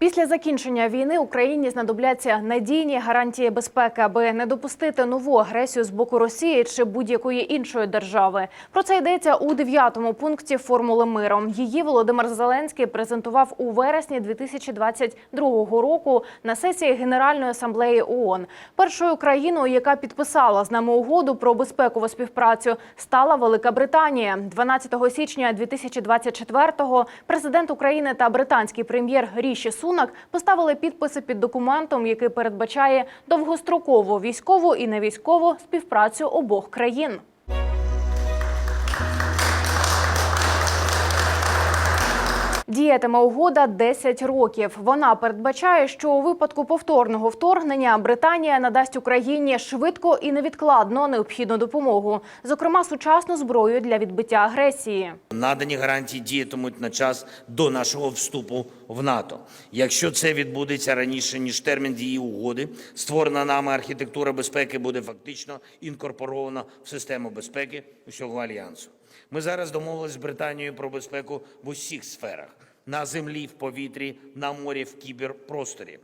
Після закінчення війни Україні знадобляться надійні гарантії безпеки, аби не допустити нову агресію з боку Росії чи будь-якої іншої держави. Про це йдеться у дев'ятому пункті формули миру. Її Володимир Зеленський презентував у вересні 2022 року на сесії Генеральної асамблеї ООН. Першою країною, яка підписала з нами угоду про безпекову співпрацю, стала Велика Британія. 12 січня 2024-го президент України та британський прем'єр Ріші Сунак поставили підписи під документом, який передбачає довгострокову військову і невійськову співпрацю обох країн. Діятиме угода 10 років. Вона передбачає, що у випадку повторного вторгнення Британія надасть Україні швидко і невідкладно необхідну допомогу, зокрема сучасну зброю для відбиття агресії. Надані гарантії діятимуть на час до нашого вступу в НАТО. Якщо це відбудеться раніше ніж термін дії угоди, створена нами архітектура безпеки буде фактично інкорпорована в систему безпеки усього альянсу. Ми зараз домовились з Британією про безпеку в усіх сферах: на землі, в повітрі, на морі, в кіберпросторі,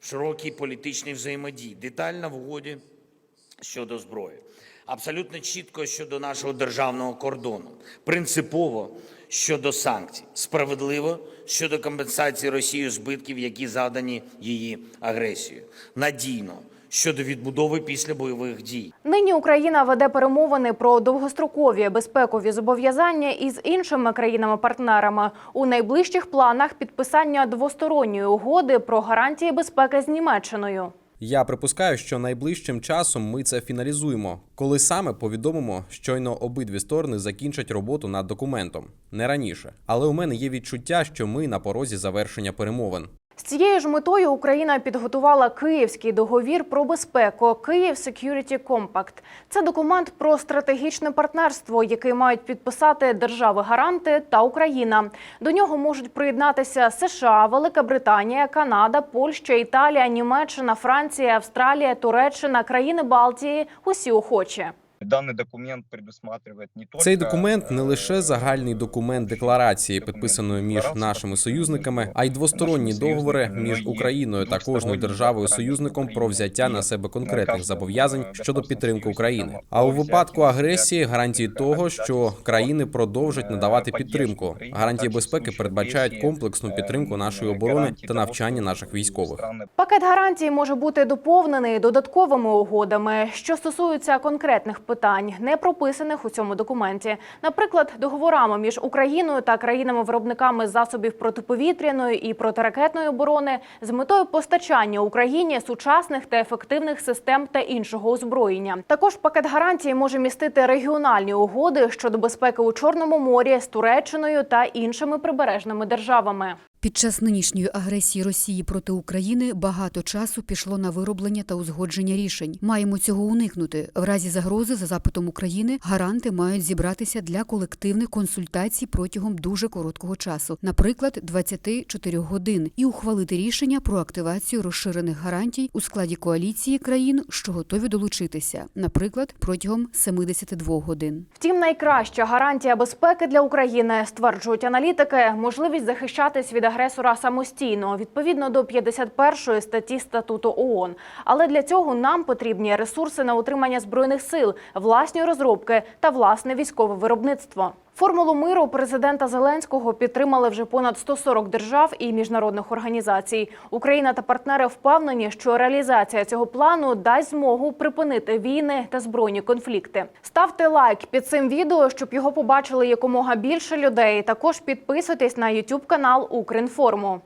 в широкій політичній взаємодії, детально в угоді щодо зброї. Абсолютно чітко щодо нашого державного кордону, принципово щодо санкцій, справедливо щодо компенсації Росії збитків, які завдані її агресією, надійно щодо відбудови після бойових дій. Нині Україна веде перемовини про довгострокові безпекові зобов'язання із іншими країнами-партнерами. У найближчих планах підписання двосторонньої угоди про гарантії безпеки з Німеччиною. Я припускаю, що найближчим часом ми це фіналізуємо, коли саме повідомимо, щойно обидві сторони закінчать роботу над документом не раніше. Але у мене є відчуття, що ми на порозі завершення перемовин. З цією ж метою Україна підготувала Київський договір про безпеку Київ Security Compact. Це документ про стратегічне партнерство, який мають підписати держави-гаранти та Україна. До нього можуть приєднатися США, Велика Британія, Канада, Польща, Італія, Німеччина, Франція, Австралія, Туреччина, країни Балтії усі охочі. Даний документ предусматривает не только... Цей документ не э, лише загальний документ декларації, підписаної між нашими союзниками, а й двосторонні договори між Україною та кожною державою союзником про взяття на себе конкретних зобов'язань щодо підтримки України. А у випадку агресії гарантії того, що країни продовжать надавати підтримку. Гарантії безпеки передбачають комплексну підтримку нашої оборони та навчання наших військових. Пакет гарантій може бути доповнений додатковими угодами, що стосуються конкретних питань, не прописаних у цьому документі. Наприклад, договорами між Україною та країнами-виробниками засобів протиповітряної і протиракетної оборони з метою постачання Україні сучасних та ефективних систем та іншого озброєння. Також пакет гарантій може містити регіональні угоди щодо безпеки у Чорному морі з Туреччиною та іншими прибережними державами. Під час нинішньої агресії Росії проти України багато часу пішло на вироблення та узгодження рішень. Маємо цього уникнути. В разі загрози за запитом України гаранти мають зібратися для колективних консультацій протягом дуже короткого часу, наприклад, 24 годин, і ухвалити рішення про активацію розширених гарантій у складі коаліції країн, що готові долучитися, наприклад, протягом 72 годин. Втім, найкраща гарантія безпеки для України, стверджують аналітики, можливість захищатись від агресора самостійно, відповідно до 51 статті статуту ООН. Але для цього нам потрібні ресурси на утримання збройних сил, власні розробки та власне військове виробництво. Формулу миру президента Зеленського підтримали вже понад 140 держав і міжнародних організацій. Україна та партнери впевнені, що реалізація цього плану дасть змогу припинити війни та збройні конфлікти. Ставте лайк під цим відео, щоб його побачили якомога більше людей. Також підписуйтесь на YouTube канал Укрінформу.